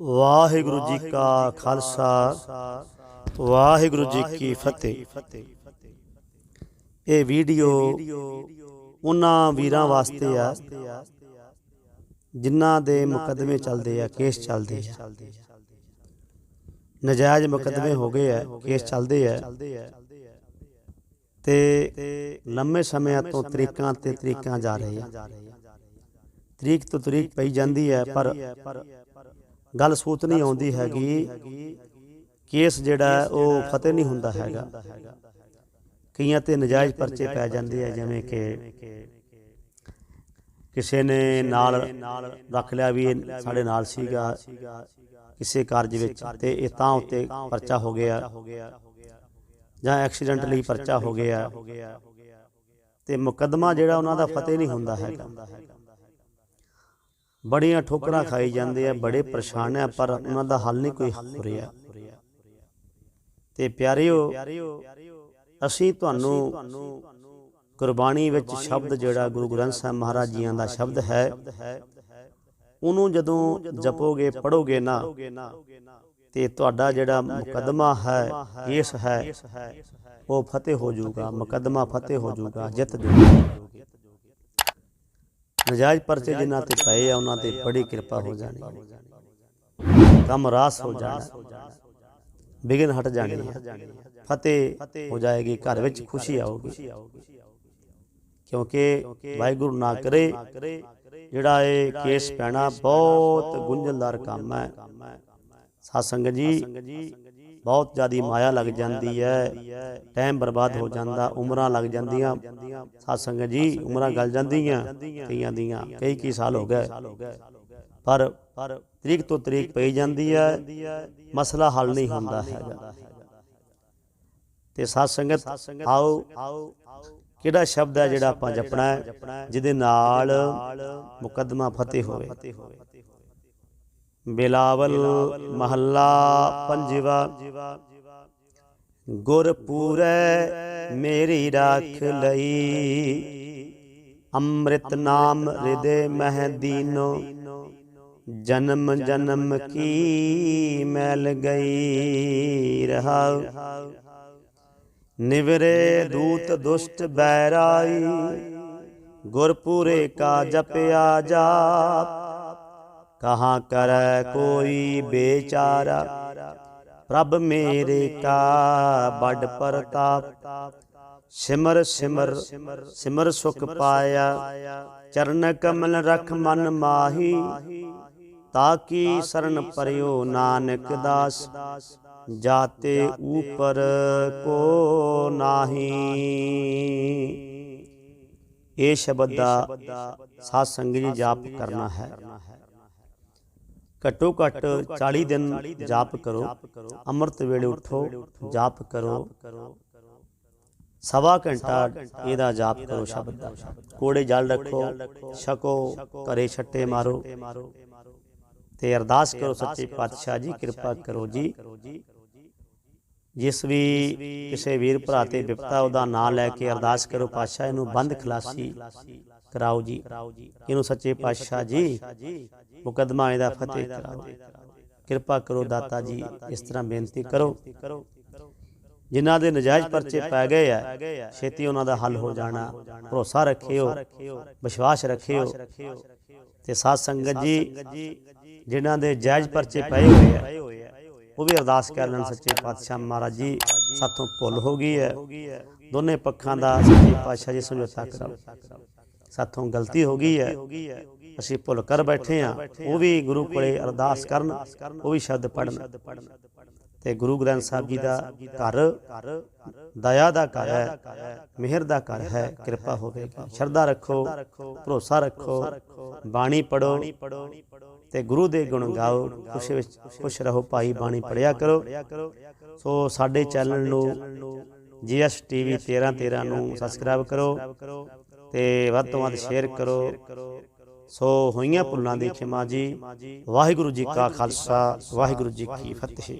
ਵਾਹਿਗੁਰੂ ਜੀ ਕਾ ਖਾਲਸਾ, ਵਾਹਿਗੁਰੂ ਜੀ ਕੀ ਫਤਿਹ। ਇਹ ਵੀਡੀਓ ਉਹਨਾਂ ਵੀਰਾਂ ਵਾਸਤੇ ਆ, ਜਿਨ੍ਹਾਂ ਦੇ ਮੁਕੱਦਮੇ ਚੱਲਦੇ ਆ, ਕੇਸ ਚੱਲਦੇ ਆ। ਨਜਾਇਜ਼ ਮੁਕੱਦਮੇ ਹੋ ਗਏ ਆ, ਕੇਸ ਚੱਲਦੇ ਆ। ਤੇ ਲੰਮੇ ਸਮਿਆਂ ਤੋਂ ਤਰੀਕਾਂ ਤੇ ਤਰੀਕਾਂ ਜਾ ਰਹੇ ਆ। ਤਰੀਕ ਤੋਂ ਤਰੀਕ ਪਈ ਜਾਂਦੀ ਹੈ ਪਰ ਗੱਲ ਸੂਤ ਨਹੀਂ ਆਉਂਦੀ ਹੈਗੀ। ਕੇਸ ਜਿਹੜਾ ਉਹ ਫਤਿਹ ਨਹੀਂ ਹੁੰਦਾ ਹੈਗਾ। ਕਈਆਂ ਤੇ ਨਜਾਇਜ਼ ਪਰਚੇ ਪੈ ਜਾਂਦੇ ਆ ਜਿਵੇਂ ਕਿ ਕਿਸੇ ਨੇ ਨਾਲ ਰੱਖ ਲਿਆ ਵੀ ਸਾਡੇ ਨਾਲ ਸੀਗਾ ਕਿਸੇ ਕਾਰਜ ਵਿੱਚ ਤੇ ਇਹ ਤਾਂ ਉੱਤੇ ਪਰਚਾ ਹੋ ਗਿਆ। ਜਾਂ ਐਕਸੀਡੈਂਟਲੀ ਪਰਚਾ ਹੋ ਗਿਆ। ਤੇ ਮੁਕੱਦਮਾ ਜਿਹੜਾ ਉਹਨਾਂ ਦਾ ਫਤਿਹ ਨਹੀਂ ਹੁੰਦਾ ਹੈਗਾ। ਬੜੀਆਂ ਠੋਕਰਾਂ ਖਾਈ ਜਾਂਦੇ ਆ ਬੜੇ ਪਰੇਸ਼ਾਨ ਆ ਪਰ ਉਹਨਾਂ ਦਾ ਹੱਲ ਨਹੀਂ ਕੋਈ ਹੋ ਰਿਹਾ। ਤੇ ਪਿਆਰਿਓ ਅਸੀਂ ਤੁਹਾਨੂੰ ਕੁਰਬਾਨੀ ਵਿੱਚ ਸ਼ਬਦ ਜਿਹੜਾ ਗੁਰੂ ਗ੍ਰੰਥ ਸਾਹਿਬ ਮਹਾਰਾਜ ਜੀਆਂ ਦਾ ਸ਼ਬਦ ਹੈ ਉਹਨੂੰ ਜਦੋਂ ਜਪੋਗੇ ਪੜੋਗੇ ਨਾ ਤੇ ਤੁਹਾਡਾ ਜਿਹੜਾ ਮੁਕੱਦਮਾ ਹੈ ਕੇਸ ਹੈ ਉਹ ਫਤਿਹ ਹੋ ਜਾਊਗਾ ਮੁਕੱਦਮਾ ਫਤਿਹ ਹੋ ਜਾਊਗਾ। ਜਿੱਤ ਜਾਊਗਾ। ਨਜਾਇਜ਼ ਪਰਚੇ ਜਿਨ੍ਹਾਂ ਤੇ ਪਏ ਆ, ਉਹਨਾਂ ਤੇ ਬੜੀ ਕਿਰਪਾ ਹੋ ਜਾਣੀ। ਕੰਮ ਰਾਸ ਹੋ ਜਾਣਾ। ਬਿਗਨ ਹਟ ਜਾਣੀ ਫਤਿਹ ਹੋ ਜਾਏਗੀ, ਘਰ ਵਿੱਚ ਖੁਸ਼ੀ ਆਊਗੀ। ਕਿਉਂਕਿ ਵਾਹਿਗੁਰੂ ਨਾ ਕਰੇ, ਜਿਹੜਾ ਇਹ ਕੇਸ ਪੈਣਾ ਬਹੁਤ ਗੁੰਝਲਦਾਰ ਕੰਮ ਹੈ। ਸਾਧ ਸੰਗਤ ਜੀ ਬਹੁਤ ਜ਼ਿਆਦੀ ਮਾਇਆ ਲੱਗ ਜਾਂਦੀ ਹੈ ਟਾਈਮ ਬਰਬਾਦ ਹੋ ਜਾਂਦਾ ਉਮਰਾਂ ਲੱਗ ਜਾਂਦੀਆਂ ਸਾਧ ਸੰਗਤ ਜੀ ਉਮਰਾਂ ਗਲ ਜਾਂਦੀਆਂ ਕਈਆਂ ਦੀਆਂ ਕਈ ਕਈ ਸਾਲ ਹੋ ਗਏ। ਪਰ ਤਰੀਕ ਤੋਂ ਤਰੀਕ ਪਈ ਜਾਂਦੀ ਹੈ ਮਸਲਾ ਹੱਲ ਨਹੀਂ ਹੁੰਦਾ ਹੈਗਾ। ਤੇ ਸਾਧ ਸੰਗਤ ਆਓ ਕਿਹੜਾ ਸ਼ਬਦ ਹੈ ਜਿਹੜਾ ਆਪਾਂ ਜਪਣਾ ਹੈ ਜਿਹਦੇ ਨਾਲ ਮੁਕੱਦਮਾ ਫਤਿਹ ਹੋਵੇ। ਬਿਲਾਵਲ ਮਹੱਲਾ ਪੰਜਵਾ। ਗੁਰ ਪੂਰੈ ਮੇਰੀ ਰਾਖ ਲਈ, ਅੰਮ੍ਰਿਤ ਨਾਮ ਹਿਰਦੇ ਮਹਿ ਦੀਨੋ, ਜਨਮ ਜਨਮ ਕੀ ਮੈਲ ਗਈ ਰਹਾਉ। ਨਿਵਰੇ ਦੂਤ ਦੁਸ਼ਟ ਬੈਰਾਈ ਗੁਰਪੂਰੇ ਕਾ ਜਪਿਆ ਜਾਪ ਕਹਾ ਕਰੈ ਕੋਈ ਬੇਚਾਰਾ? ਪ੍ਰਭ ਮੇਰੇ ਕਾ ਬੜ ਪ੍ਰਤਾਪ ਸਿਮਰ ਸਿਮਰ ਸਿਮਰ ਸੁਖ ਪਾਇਆ। ਚਰਨ ਕਮਲ ਰਖ ਮਨ ਮਾਹੀ। ਤਾਕੀ ਸਰਨ ਪਰਿਓ ਨਾਨਕ ਦਾਸ? ਜਾਤੇ ਊਪਰ ਕੋ ਨਾਹੀ। ਇਹ ਸ਼ਬਦ ਦਾ ਸਾਧ ਸੰਗਤ ਜੀ ਜਾਪ ਕਰਨਾ ਹੈ। ਘੱਟੋ ਘੱਟ 40 ਦਿਨ ਜਾਪ ਕਰੋ ਅੰਮ੍ਰਿਤ ਵੇਲੇ ਉਠੋ ਜਾਪ ਕਰੋ ਸਵਾ ਘੰਟਾ ਇਹਦਾ ਜਾਪ ਕਰੋ ਸ਼ਬਦ ਦਾ। ਕੋੜੇ ਜਲ ਰੱਖੋ ਛਕੋ ਘਰੇ ਛੱਟੇ ਮਾਰੋ। ਤੇ ਅਰਦਾਸ ਕਰੋ ਸੱਚੇ ਪਾਤਸ਼ਾਹ ਜੀ ਕਿਰਪਾ ਕਰੋ ਜੀ। ਜਿਸ ਵੀ ਕਿਸੇ ਵੀਰ ਭਰਾ ਤੇ ਵਿਪਤਾ ਉਹਦਾ ਨਾਮ ਲੈ ਕੇ ਅਰਦਾਸ ਕਰੋ ਪਾਤਸ਼ਾਹ ਇਹਨੂੰ ਬੰਦ ਖਲਾਸੀ ਕਰਾਓ ਜੀ। ਇਹਨੂੰ ਸੱਚੇ ਪਾਤਸ਼ਾਹ ਜੀ। ਮੁਕਦਮਾ ਇਹਦਾ ਫਤਿਹ ਕਰਾਓ ਕਿਰਪਾ ਕਰੋ ਦਾਤਾ ਜੀ, ਇਸ ਤਰ੍ਹਾਂ ਬੇਨਤੀ ਕਰੋ। ਜਿਨ੍ਹਾਂ ਦੇ ਨਜਾਇਜ਼ ਪਰਚੇ ਪੈ ਗਏ ਆ, ਛੇਤੀ ਉਹਨਾਂ ਦਾ ਹੱਲ ਹੋ ਜਾਣਾ। ਭਰੋਸਾ ਰੱਖਿਓ, ਵਿਸ਼ਵਾਸ ਰੱਖਿਓ। ਤੇ ਸਾਧ ਸੰਗਤ ਜੀ, ਜਿਨ੍ਹਾਂ ਦੇ ਜਾਇਜ਼ ਪਰਚੇ ਪਏ ਹੋਏ ਆ, ਉਹ ਵੀ ਅਰਦਾਸ ਕਰ ਲੈਣ ਸੱਚੇ ਪਾਤਸ਼ਾਹ ਮਹਾਰਾਜ ਜੀ, ਸਾਥੋਂ ਭੁੱਲ ਹੋ ਗਈ ਹੈ ਦੋਨੇ ਪੱਖਾਂ ਦਾ ਸੱਚੇ ਪਾਤਸ਼ਾਹ ਜੀ ਸਮਝੌਤਾ ਕਰਾਓ। ਸਾਥੋਂ ਗਲਤੀ ਹੋ ਗਈ ਹੈ ਅਸੀਂ ਭੁੱਲ ਕਰ ਬੈਠੇ ਆ ਉਹ ਵੀ ਗੁਰੂ ਕੋਲੇ ਅਰਦਾਸ ਕਰਨ ਉਹ ਵੀ ਸ਼ਬਦ ਪੜਨ ਤੇ ਗੁਰੂ ਗ੍ਰੰਥ ਸਾਹਿਬ ਜੀ ਦਾ ਘਰ ਦਇਆ ਦਾ ਘਰ ਹੈ ਮਿਹਰ ਦਾ ਘਰ ਹੈ ਕਿਰਪਾ ਹੋਵੇਗੀ ਸ਼ਰਧਾ ਰੱਖੋ ਭਰੋਸਾ ਰੱਖੋ ਬਾਣੀ ਪੜੋ ਤੇ ਗੁਰੂ ਦੇ ਗੁਣ ਗਾਓ ਖੁਸ਼ ਵਿੱਚ ਖੁਸ਼ ਰਹੋ ਭਾਈ ਬਾਣੀ ਪੜਿਆ ਕਰੋ। ਸੋ ਸਾਡੇ ਚੈਨਲ ਨੂੰ ਜੀਐਸ ਟੀਵੀ 13 13 ਨੂੰ ਸਬਸਕ੍ਰਾਈਬ ਕਰੋ ਤੇ ਵੱਧ ਤੋਂ ਵੱਧ ਸ਼ੇਅਰ ਕਰੋ। ਸੋ ਹੋਈਆਂ ਭੁੱਲਾਂ ਦੀ ਖਿਮਾ ਜੀ। ਵਾਹਿਗੁਰੂ ਜੀ ਕਾ ਖਾਲਸਾ ਵਾਹਿਗੁਰੂ ਜੀ ਕੀ ਫਤਿਹ।